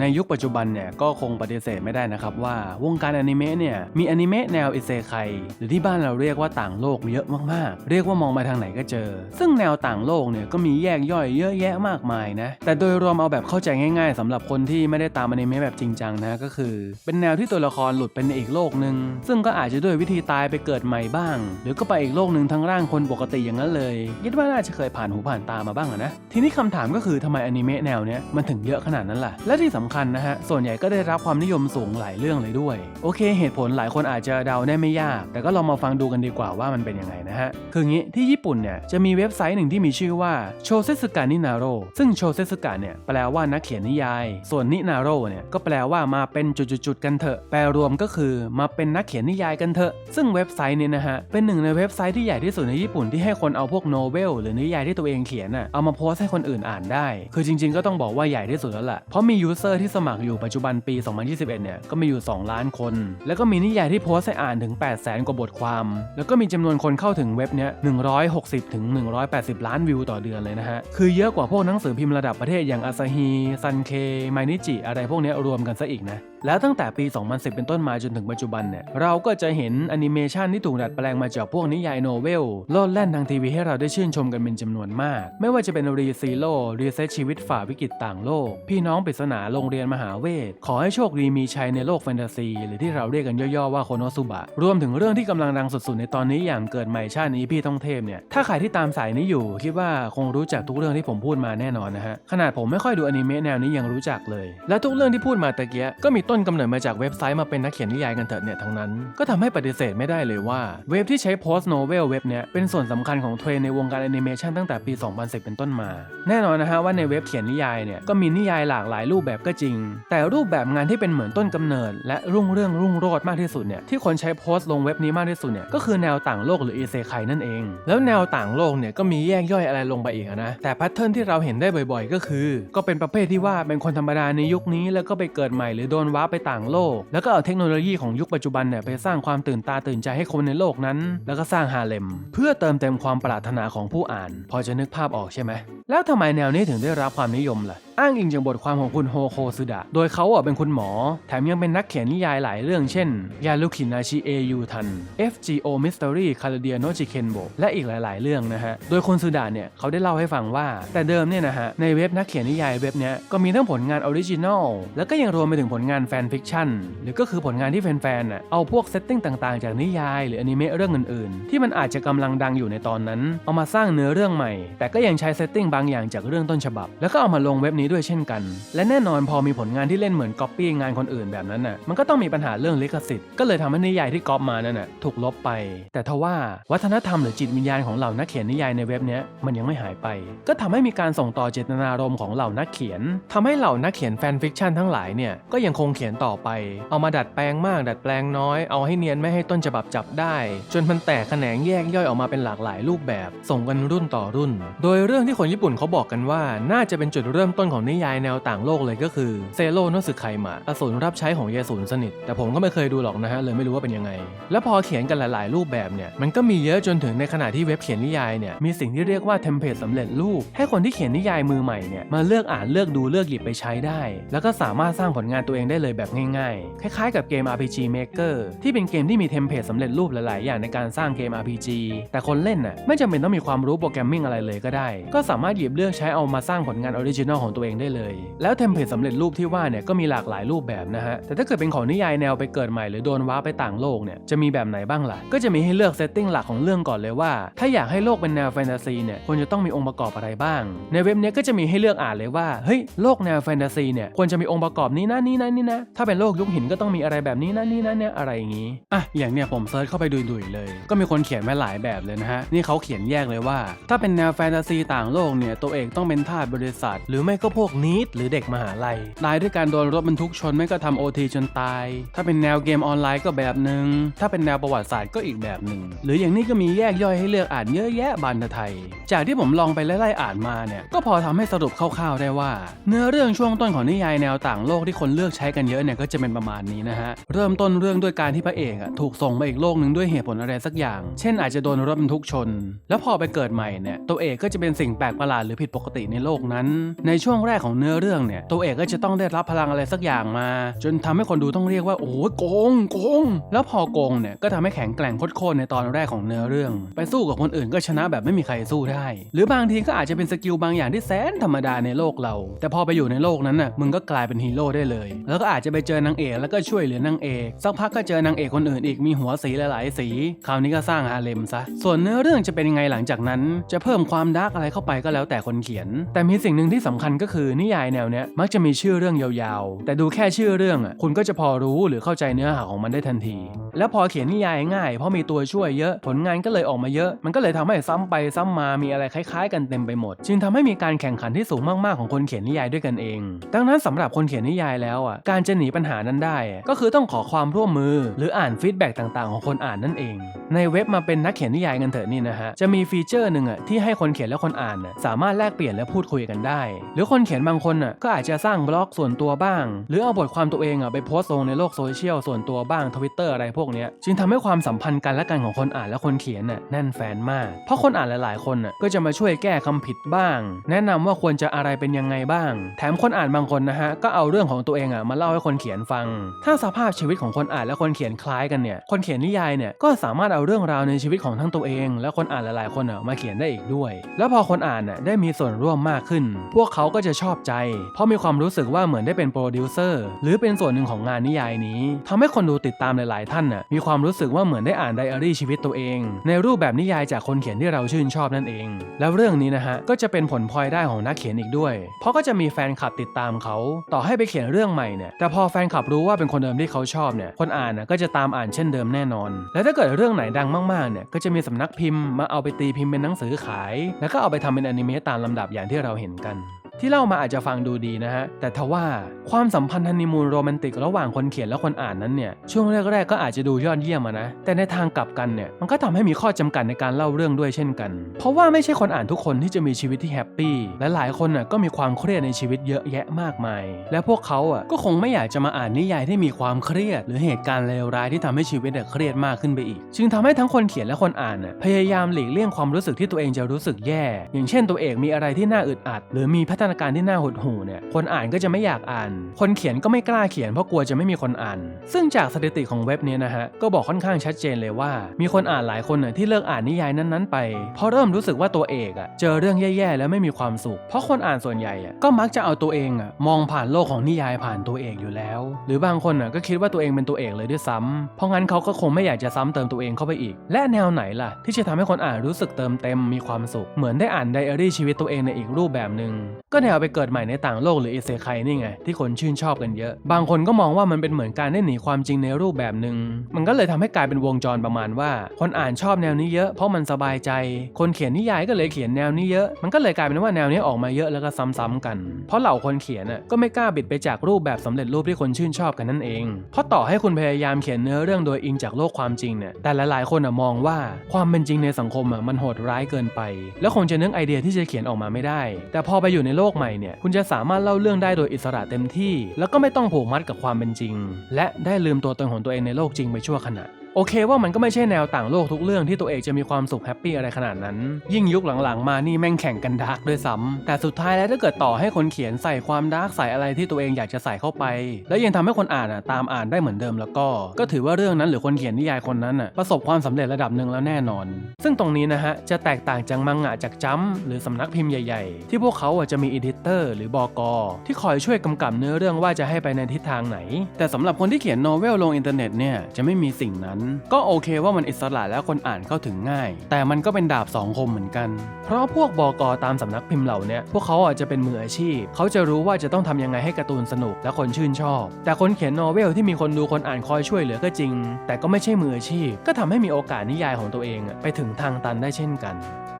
ในยุคปัจจุบันเนี่ยก็คงปฏิเสธไม่ได้นะครับว่าวงการอนิเมะเนี่ยมีอนิเมะแนวอิเซไคหรือที่บ้านเราเรียกว่าต่างโลกเยอะมากๆ เรียกว่ามองไปทางไหนก็เจอ ซึ่งแนวต่างโลกเนี่ยก็มีแยกย่อยเยอะแยะมากมายนะแต่โดยรวมเอาแบบเข้าใจง่าย ๆสำหรับคนที่ไม่ได้ตามอนิเมะแบบจริงจังนะก็คือ เป็นแนวที่ตัวละครหลุดไปในอีกโลกหนึ่งซึ่งก็อาจจะด้วยวิธีตายไปเกิดใหม่บ้าง หรือก็ไปอีกโลกหนึ่งทั้งร่างคนปกติอย่างนั้นเลยคิดว่าน่าจะเคยผ่านหูผ่านตามาบ้างนะทีนี้คำถามก็คือทำไมอนิเมะแนวเนี้ยมันถึงเยอะขนาดนั้นล่ะและที่สำคัญนะฮะ ส่วนใหญ่ก็ได้รับความนิยมสูงหลายเรื่องเลยด้วย โอเค เหตุผลหลายคนอาจจะเดาได้ไม่ยาก แต่ก็ลองมาฟังดูกันดีกว่าว่ามันเป็นยังไงนะฮะ คืองี้ที่ญี่ปุ่นเนี่ยจะมีเว็บไซต์หนึ่งที่มีชื่อว่าโชเซสึกานินาโรซึ่งโชเซสึกะเนี่ยแปลว่านักเขียนนิยาย ส่วนนินาโรเนี่ยก็แปลว่ามาเป็นจุดๆกันเถอะ แปลรวมก็คือมาเป็นนักเขียนนิยายกันเถอะ ซึ่งเว็บไซต์เนี่ยนะฮะเป็นหนึ่งในเว็บไซต์ที่ใหญ่ที่สุดในญี่ปุ่นที่ให้คนเอาพวกโนเวลหรือนิยายที่ตัวเองเขียนน่ะเอามาโพสให้คนอื่นอ่านได้ คือจริง ๆ ก็ต้องบอกว่าใหญ่ที่สุดแล้วล่ะเพราะมียูเซอร์ที่สมัครอยู่ปัจจุบันปี 2021 เนี่ยก็มีอยู่ 2 ล้านคน แล้วก็มีนิยายที่โพสต์ให้อ่านถึง 8 0 0แสนกว่าบทความ แล้วก็มีจำนวนคนเข้าถึงเว็บเนี้ย160ถึง180 ล้านวิวต่อเดือนเลยนะฮะ คือเยอะกว่าพวกหนังสือพิมพ์ระดับประเทศอย่างอาซาฮีซันเคไมนิจิอะไรพวกนี้รวมกันซะอีกนะแล้วตั้งแต่ปี 2010 เป็นต้นมาจนถึงปัจจุบันเนี่ยเราก็จะเห็นแอนิเมชันที่ถูกดัดแปลงมาจากพวกนิยายโนเวลโลดแล่นทางทีวีให้เราได้ชื่นชมกันเป็นจำนวนมาก ไม่ว่าจะเป็นรีซีโร่รีเซตชีวิตฝ่าวิกฤตต่างโลก พี่น้องปริศนาโรงเรียนมหาเวท ขอให้โชคดีมีชัยในโลกแฟนตาซี หรือที่เราเรียกกันย่อๆว่าโคโนซุบะรวมถึงเรื่องที่กำลังดังสุดๆในตอนนี้อย่างเกิดใหม่ชาตินี้พี่ต้องเทพเนี่ยถ้าใครที่ตามสายนี้อยู่ คิดว่าคงรู้จักทุกเรื่องที่ผมพูดมาแน่นอนนะฮะขนาดผมไม่ค่อยดูอนิเมะแนวนี้ยังรู้จักเลย และทุกเรื่องที่พูดมาตะเกียก็มีต้นกำเนิดมาจากเว็บไซต์มาเป็นนักเขียนนิยายกันเถอะเนี่ยทั้งนั้น ก็ทำให้ปฏิเสธไม่ได้เลยว่าเว็บที่ใช้โพสต์โนเวลเว็บเนี้ยเป็นส่วนสำคัญของเทรนในวงการแอนิเมชันตั้งแต่ปี 2010 เป็นต้นมา แน่นอนนะฮะว่าในเว็บเขียนนิยายเนี่ยก็มีนิยายหลากหลายรูปแบบก็จริง แต่รูปแบบงานที่เป็นเหมือนต้นกำเนิด และรุ่งเรื่องรุ่งโรจน์มากที่สุดเนี่ยที่คนใช้โพสต์ลงเว็บนี้มากที่สุดเนี่ยก็คือแนวต่างโลกหรืออีเซไคนั่นเอง แล้วแนวต่างโลกเนี่ยก็มีแยกย่อยอะไรลงไปอีกนะแต่แพทเทิร์นที่เราเห็นได้บ่อย ๆ ก็คือ ก็เป็นประเภทที่ว่าเป็นคนธรรมดาในยุคนี้แล้วก็ไปเกิดใหม่หรือโดนวาร์ปไปต่างโลก แล้วก็เอาเทคโนโลยีของยุคปัจจุบันเนี่ยไปสร้างความตื่นตาตื่นใจให้คนในโลกนั้น แล้วก็สร้างฮาเลม เพื่อเติมเต็มความปรารถนาของผู้อ่าน พอจะนึกภาพออกใช่ไหมแล้วทำไมแนวนี้ถึงได้รับความนิยมล่ะ อ้างอิงจากบทความของคุณโฮโคซึดะ โดยเขาอะเป็นคุณหมอ แถมยังเป็นนักเขียนนิยายหลายเรื่องเช่น ยาลุคินาชิเอยูทัน FGO Mystery c a l a d i a n o j i k e n b o และอีกหลาย ๆ เรื่องนะฮะ โดยคุณซึดะเนี่ยเขาได้เล่าให้ฟังว่า แต่เดิมเนี่ยนะฮะ ในเว็บนักเขียนนิยายเว็บเนี้ยก็มีทั้งผลงานออริจินอลแล้วก็ยังรวมไปถึงผลงานแฟนฟิคชั่นหรือก็คือผลงานที่แฟนๆน่ะเอาพวกเซตติ้งต่างๆ จากนิยาย หรืออนิเมะเรื่องอื่น ๆ ที่มันอาจจะกำลังดังอยู่ในตอนนั้น เอามาสร้างเนื้อเรื่องใหม่ แต่ก็ยังใช้เซตติ้งบางอย่างจากเรื่องต้นฉบับ แล้วก็เอามาลงเว็บนี้ด้วยเช่นกัน และแน่นอนพอมีผลงานที่เล่นเหมือนก๊อปปี้งานคนอื่นแบบนั้นน่ะมันก็ต้องมีปัญหาเรื่องลิขสิทธิ์ก็เลยทำให้นิยายที่ก๊อปมานั่นน่ะถูกลบไป แต่ทว่าวัฒนธรรมหรือจิตวิญญาณของเหล่านักเขียนนิยายในเว็บนี้มันยังไม่หายไป ก็ทำให้มีการส่งต่อเจตนารมณ์ของเหล่านักเขียนทำให้เหล่านักเขียนแฟนฟิกชันทั้งหลายเนี่ยก็ยังคงเขียนต่อไป เอามาดัดแปลงมาก ดัดแปลงน้อย เอาให้เนียนไม่ให้ต้นฉบับจับได้ จนมันแตกแขนงแยกย่อยออกมาเป็นหลากหลายรูปแบบ ส่งกันรุ่นต่อรุ่น โดยเรื่องที่คนญี่ปุ่นเขาบอกกันว่าน่าจะเป็นจุดเริ่มต้นของนิยายแนวต่างโลกเลยก็คือเซโรโนสึไคมะอสูรรับใช้ของเยสูนสนิท แต่ผมก็ไม่เคยดูหรอกนะฮะเลยไม่รู้ว่าเป็นยังไง แล้วพอเขียนกันหลายๆ รูปแบบเนี่ยมันก็มีเยอะจนถึงในขณะที่เว็บเขียนนิยายเนี่ยมีสิ่งที่เรียกว่าเทมเพลตสำเร็จรูป ให้คนที่เขียนนิยายมือใหม่เนี่ยมาเลือกอ่านเลือกดูเลือกหยิบไปใช้ได้ แล้วก็สามารถสร้างผลงานตัวเองได้เลยแบบง่าย ๆ คล้ายๆ กับเกม RPG Maker ที่เป็นเกมที่มีเทมเพลตสำเร็จรูปหลายๆ อย่างในการสร้างเกม RPG แต่คนเล่นน่ะไม่จำเป็นต้องมีความรู้โปรแกรมมิ่งอะไรเลยก็ได้ ก็สามารถหยิบเลือกใช้เอามาสร้างผลงานออริจินอลของตัวเองได้เลย แล้วเทมเพลตสำเร็จรูปที่ว่าเนี่ยก็มีหลากหลายรูปแบบนะฮะแต่ถ้าเกิดเป็นของนิยายแนวไปเกิดใหม่หรือโดนว้าไปต่างโลกเนี่ยจะมีแบบไหนบ้างล่ะก็จะมีให้เลือกเซตติ้งหลักของเรื่องก่อนเลยว่า ถ้าอยากให้โลกเป็นแนวแฟนตาซีเนี่ยควรจะต้องมีองค์ประกอบอะไรบ้าง ในเว็บเนี้ยก็จะมีให้เลือกอ่านเลยว่าเฮ้ยโลกแนวแฟนตาซีเนี่ยควรจะมีองค์ประกอบนี้นะนี่นะนี่นะถ้าเป็นโลกยุคหินก็ต้องมีอะไรแบบนี้นะนี่นะเนี่ยอะไรอย่างนี้อะอย่างเนี้ยผมเซิร์ชเข้าไปดุยๆเลย ก็มีคนเขียนไว้หลายแบบเลยนะฮะนี่เขาเขียนแยกเลยว่า ถ้าเป็นแนวแฟนตาซีต่างโลกเนี่ยตัวเอกต้องเป็นทาสบริษัท หรือไม่ก็พวกนีดหรือเด็กมหาลัย ตายด้วยการโดนรถบรรทุกชนไม่ก็ทำโอทีจนตาย ถ้าเป็นแนวเกมออนไลน์ก็แบบหนึ่ง ถ้าเป็นแนวประวัติศาสตร์ก็อีกแบบหนึ่ง หรืออย่างนี้ก็มีแยกย่อยให้เลือกอ่านเยอะแยะบานไทย จากที่ผมลองไปไล่ๆอ่านมาเนี่ย ก็พอทำให้สรุปคร่าวๆได้ว่า เนื้อเรื่องช่วงต้นของนิยายแนวต่างโลกที่คนเลือกใช้กันเยอะเนี่ยก็จะเป็นประมาณนี้นะฮะ เริ่มต้นเรื่องด้วยการที่พระเอกอะถูกส่งไปอีกโลกหนึ่งด้วยเหตุผลอะไรสักอย่าง เช่นอาจจะโดนรถบรรทุกชน แล้วพอไปเกิดใหม่เนี่ยตัวเอกก็จะเป็นสิ่งแปลกประหลาดหรือผิดปกติในโลกนั้น ในช่วงแรกของเนื้อเรื่องเนี่ย ตัวเอกก็จะต้องได้รับพลังอะไรสักอย่างมา จนทำให้คนดูต้องเรียกว่าโอ้โหโกงโกง แล้วพอโกงเนี่ยก็ทำให้แข็งแกร่งโคตรในตอนแรกของเนื้อเรื่อง ไปสู้กับคนอื่นก็ชนะแบบไม่มีใครสู้ได้ หรือบางทีก็อาจจะเป็นสกิลบางอย่างที่แสนธรรมดาในโลกเรา แต่พอไปอยู่ในโลกนั้นน่ะมึงก็กลายเป็นฮีโร่ได้เลย แล้วก็อาจจะไปเจอนางเอกแล้วก็ช่วยเหลือนางเอกสักพักก็เจอนางเอกคนอื่นอีกมีหัวสีหลายๆ สี คราวนี้ก็สร้างฮาเลมซะส่วนเนื้อเรื่องจะเป็นยังไงหลังจากนั้น จะเพิ่มความดาร์กอะไรเข้าไปก็แล้วแต่คนเขียน แต่มีสิ่งหนึ่งที่สำคัญก็คือนิยายแนวเนี้ยมักจะมีชื่อเรื่องยาวๆ แต่ดูแค่ชื่อเรื่องอะคุณก็จะพอรู้หรือเข้าใจเนื้อหาของมันได้ทันที แล้วพอเขียนนิยายง่าย เพราะมีตัวช่วยเยอะผลงานก็เลยออกมาเยอะ มันก็เลยทำให้ซ้ำไปซ้ำมามีอะไรคล้ายๆ กันเต็มไปหมด จึงทำให้มีการแข่งขันที่สูงมากๆของคนเขียนนิยายด้วยกันเอง ดังนั้นสำหรับคนเขียนนิยายแล้วอะการจะหนีปัญหานั้นได้ ก็คือต้องขอความร่วมมือ หรืออ่านฟีดแบ็กต่างๆ ของคนอ่านนั่นเอง ในเว็บมาเป็นนักเขียนนิยายกันเถอะนี่นะฮะจะมีฟีเจอร์หนึ่งอะที่ให้คนเขียนและคนอ่านสามารถแลกเปลี่ยนและพูดคุยกันได้ หรือคนนเขียนบางคนอะก็อาจจะสร้างบล็อกส่วนตัวบ้าง หรือเอาบทความตัวเองอะไปโพสต์ลงในโลกโซเชียลส่วนตัวบ้างทวิตเตอร์อะไรพวกเนี้ยจึงทำให้ความสัมพันธ์กันและกันของคนอ่านและคนเขียนน่ะแน่นแฟนมาก เพราะคนอ่านหลายๆ คนน่ะก็จะมาช่วยแก้คำผิดบ้าง แนะนำว่าควรจะอะไรเป็นยังไงบ้าง แถมคนอ่านบางคนนะฮะก็เอาเรื่องของตัวเองอะมาเล่าให้คนเขียนฟัง ถ้าสภาพชีวิตของคนอ่านและคนเขียนคล้ายกันเนี่ยคนเขียนนิยายเนี่ยก็สามารถเอาเรื่องราวในชีวิตของทั้งตัวเอง และคนอ่านหลายๆ คนอะมาเขียนได้อีกด้วย แล้วพอคนอ่านน่ะได้มีส่วนร่วมมากขึ้น พวกเขาก็จะชอบใจ เพราะมีความรู้สึกว่าเหมือนได้เป็นโปรดิวเซอร์หรือเป็นส่วนหนึ่งของงานนิยายนี้ทำให้คนดูติดตามหลาย ๆ ท่านน่ะมีความรู้สึกว่าเหมือนได้อ่านไดอารี่ชีวิตตัวเอง ในรูปแบบนิยายจากคนเขียนที่เราชื่นชอบนั่นเอง แล้วเรื่องนี้นะฮะก็จะเป็นผลพลอยได้ของนักเขียนอีกด้วย เพราะก็จะมีแฟนคลับติดตามเขา ต่อให้ไปเขียนเรื่องใหม่เนี่ยแต่พอแฟนคลับรู้ว่าเป็นคนเดิมที่เขาชอบเนี่ยคนอ่านน่ะก็จะตามอ่านเช่นเดิมแน่นอน และถ้าเกิดเรื่องไหนดังมากๆเนี่ยก็จะมีสำนักพิมพ์มาเอาไปตีพิมพ์เป็นหนังสือขาย แล้วก็เอาไปทำเป็นอนิเมะตามลำดับอย่างที่เราเห็นกัน ที่เล่ามาอาจจะฟังดูดีนะฮะ แต่ทว่าความสัมพันธ์ฮันนีมูนโรแมนติกระหว่างคนเขียนและคนอ่านนั้นเนี่ย ช่วงแรกๆก็อาจจะดูยอดเยี่ยมนะ แต่ในทางกลับกันเนี่ย มันก็ทำให้มีข้อจำกัดในการเล่าเรื่องด้วยเช่นกัน เพราะว่าไม่ใช่คนอ่านทุกคนที่จะมีชีวิตที่แฮปปี้ และหลายคนน่ะก็มีความเครียดในชีวิตเยอะแยะมากมาย และพวกเขาอะก็คงไม่อยากจะมาอ่านนิยายที่มีความเครียด หรือเหตุการณ์เลวร้ายที่ทำให้ชีวิตเครียดมากขึ้นไปอีก จึงทำให้ทั้งคนเขียนและคนอ่านน่ะพยายามหลีกเลี่ยงความรู้สึกที่ตัวเองจะรู้สึกแย่ อย่างเช่นตัวเอกมีอะไรที่น่าอึดอัด หรือมีพัฒนาการที่น่าหดหู่เนี่ยคนอ่านก็จะไม่อยากอ่าน คนเขียนก็ไม่กล้าเขียนเพราะกลัวจะไม่มีคนอ่าน ซึ่งจากสถิติของเว็บนี้นะฮะก็บอกค่อนข้างชัดเจนเลยว่า มีคนอ่านหลายคนน่ะที่เลิกอ่านนิยายนั้นๆไปเพราะเริ่มรู้สึกว่าตัวเอกอะเจอเรื่องแย่ๆแล้วไม่มีความสุข เพราะคนอ่านส่วนใหญ่อะก็มักจะเอาตัวเองอะมองผ่านโลกของนิยายผ่านตัวเอกอยู่แล้ว หรือบางคนอะก็คิดว่าตัวเองเป็นตัวเอกเลยด้วยซ้ำเพราะงั้นเขาก็คงไม่อยากจะซ้ำเติมตัวเองเข้าไปอีก และแนวไหนล่ะ ที่จะทำให้คนอ่านรู้สึกเติมเต็มมีความสุข เหมือนได้อ่านไดอารี่ชีวิตตัวเองในอีกรูปแบบหนึ่งก็แนวไปเกิดใหม่ในต่างโลกหรือเอเซไคนี่ไง ที่คนชื่นชอบกันเยอะ บางคนก็มองว่ามันเป็นเหมือนการได้หนีความจริงในรูปแบบหนึ่งมันก็เลยทำให้กลายเป็นวงจรประมาณว่า คนอ่านชอบแนวนี้เยอะเพราะมันสบายใจ คนเขียนนิยายก็เลยเขียนแนวนี้เยอะ มันก็เลยกลายเป็นว่าแนวนี้ออกมาเยอะแล้วก็ซ้ำๆกัน เพราะเหล่าคนเขียนอะก็ไม่กล้าบิดไปจากรูปแบบสำเร็จรูปที่คนชื่นชอบกันนั่นเอง เพราะต่อให้คุณพยายามเขียนเนื้อเรื่องโดยอิงจากโลกความจริงเนี่ยแต่หลายๆ คนอะมองว่าความเป็นจริงในสังคมอะมันโหดร้ายเกินไป แล้วคงจะนึกไอเดียที่จะเขียนออกมาไม่ได้ แต่พอไปอยู่ในโลกใหม่เนี่ยคุณจะสามารถเล่าเรื่องได้โดยอิสระเต็มที่ แล้วก็ไม่ต้องผูกมัดกับความเป็นจริง และได้ลืมตัวตนของตัวเองในโลกจริงไปชั่วขณะ โอเคว่ามันก็ไม่ใช่แนวต่างโลกทุกเรื่องที่ตัวเอกจะมีความสุขแฮปปี้อะไรขนาดนั้น ยิ่งยุคหลังๆ มานี่แม่งแข่งกันดาร์กด้วยซ้ำแต่สุดท้ายแล้วถ้าเกิดต่อให้คนเขียนใส่ความดาร์กใส่อะไรที่ตัวเองอยากจะใส่เข้าไป แล้วยังทำให้คนอ่านอะตามอ่านได้เหมือนเดิมแล้วก็ ก็ถือว่าเรื่องนั้นหรือคนเขียนนิยายคนนั้นอะประสบความสำเร็จระดับหนึ่งแล้วแน่นอน ซึ่งตรงนี้นะฮะจะแตกต่างจากมังงะจากจัมหรือสำนักพิมพ์ใหญ่ ๆ ที่พวกเขาอะจะมีอีดิเตอร์หรือบอกอที่คอยช่วยกำกับเนื้อเรื่องว่าจะให้ไปในทิศทางไหน แต่สำหรับคนที่เขียนโนเวลลงอินเทอร์เน็ตเนี่ยจะไม่มีสิ่งนั้นก็โอเคว่ามันอิสระและคนอ่านเข้าถึงง่าย แต่มันก็เป็นดาบสองคมเหมือนกัน เพราะพวกบอกอตามสำนักพิมพ์เหล่านี้พวกเขาอาจจะเป็นมืออาชีพ เขาจะรู้ว่าจะต้องทำยังไงให้การ์ตูนสนุกและคนชื่นชอบ แต่คนเขียนโนเวลที่มีคนดูคนอ่านคอยช่วยเหลือก็จริง แต่ก็ไม่ใช่มืออาชีพ ก็ทำให้มีโอกาสนิยายของตัวเองไปถึงทางตันได้เช่นกัน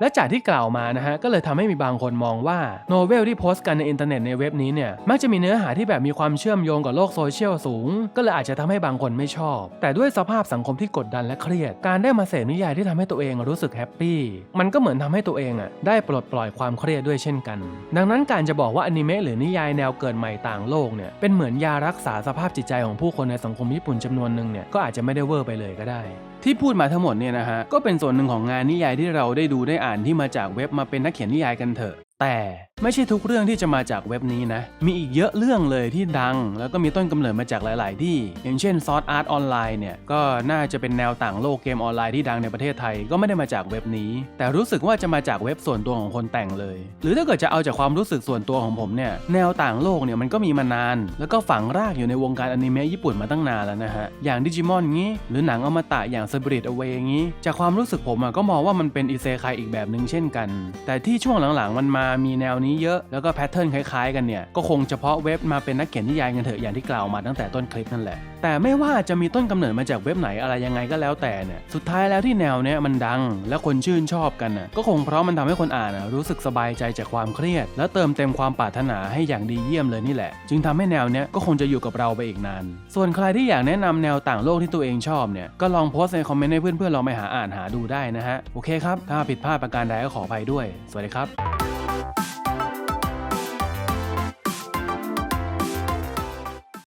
และจากที่กล่าวมานะฮะก็เลยทำให้มีบางคนมองว่าโนเวลที่โพสต์กันในอินเทอร์เน็ตในเว็บนี้เนี่ยมักจะมีเนื้อหาที่แบบมีความเชื่อมโยงกับโลกโซเชียลสูง ก็เลยอาจจะทำให้บางคนไม่ชอบ แต่ด้วยสภาพสังคมที่กดดันและเครียด การได้มาเสพนิยายที่ทำให้ตัวเองรู้สึกแฮปปี้มันก็เหมือนทำให้ตัวเองอะได้ปลดปล่อยความเครียดด้วยเช่นกัน ดังนั้นการจะบอกว่าอนิเมะหรือนิยายแนวเกิดใหม่ต่างโลกเนี่ยเป็นเหมือนยารักษาสภาพจิตใจของผู้คนในสังคมญี่ปุ่นจำนวนหนึ่งเนี่ยก็อาจจะไม่ได้เวอร์ไปเลยก็ได้ที่พูดมาทั้งหมดเนี่ยนะฮะก็เป็นส่วนหนึ่งของงานนิยายที่เราได้ดูได้อ่านที่มาจากเว็บมาเป็นนักเขียนนิยายกันเถอะ แต่ ไม่ใช่ทุกเรื่องที่จะมาจากเว็บนี้นะ มีอีกเยอะเรื่องเลยที่ดัง แล้วก็มีต้นกำเนิดมาจากหลาย ๆ ที่ อย่างเช่นซอ r อาร์ตออนไลน์เนี่ย ก็น่าจะเป็นแนวต่างโลกเกมออนไลน์ที่ดังในประเทศไทยก็ไม่ได้มาจากเว็บนี้ แต่รู้สึกว่าจะมาจากเว็บส่วนตัวของคนแต่งเลย หรือถ้าเกิดจะเอาจากความรู้สึกส่วนตัวของผมเนี่ย แนวต่างโลกเนี่ยมันก็มีมานาน แล้วก็ฝังรากอยู่ในวงการอนิเมะญี่ปุ่นมาตั้งนานแล้วนะฮะ อย่างดิจิมอนงี้ หรือหนังอมตะอย่าง Spirit Away งี้ จากความรู้สึกผมอะก็มองว่ามันเป็นอิเซไคอีกแบบหนึ่งเช่นกัน แต่ที่ช่วงหลัง ๆ มันมามีแนวนี้เยอะแล้วก็แพทเทิร์นคล้ายๆกันเนี่ยก็คงเฉพาะเว็บมาเป็นนักเขียนนิยายกันเถอะอย่างที่กล่าวมาตั้งแต่ต้นคลิปนั่นแหละแต่ไม่ว่าจะมีต้นกำเนิดมาจากเว็บไหนอะไรยังไงก็แล้วแต่เนี่ยสุดท้ายแล้วที่แนวเนี้ยมันดังและคนชื่นชอบกันน่ะก็คงเพราะมันทำให้คนอ่านรู้สึกสบายใจจากความเครียด และเติมเต็มความปรารถนาให้อย่างดีเยี่ยมเลยนี่แหละ จึงทำให้แนวเนี้ยก็คงจะอยู่กับเราไปอีกนาน ส่วนใครที่อยากแนะนำแนวต่างโลกที่ตัวเองชอบเนี่ยก็ลองโพสต์ในคอมเมนต์ให้เพื่อนๆลองไปหาอ่านหาดูได้นะฮะโอเคครับถ้าผิดพลาดประการใดก็ขออภัยด้วย สวัสดีครับ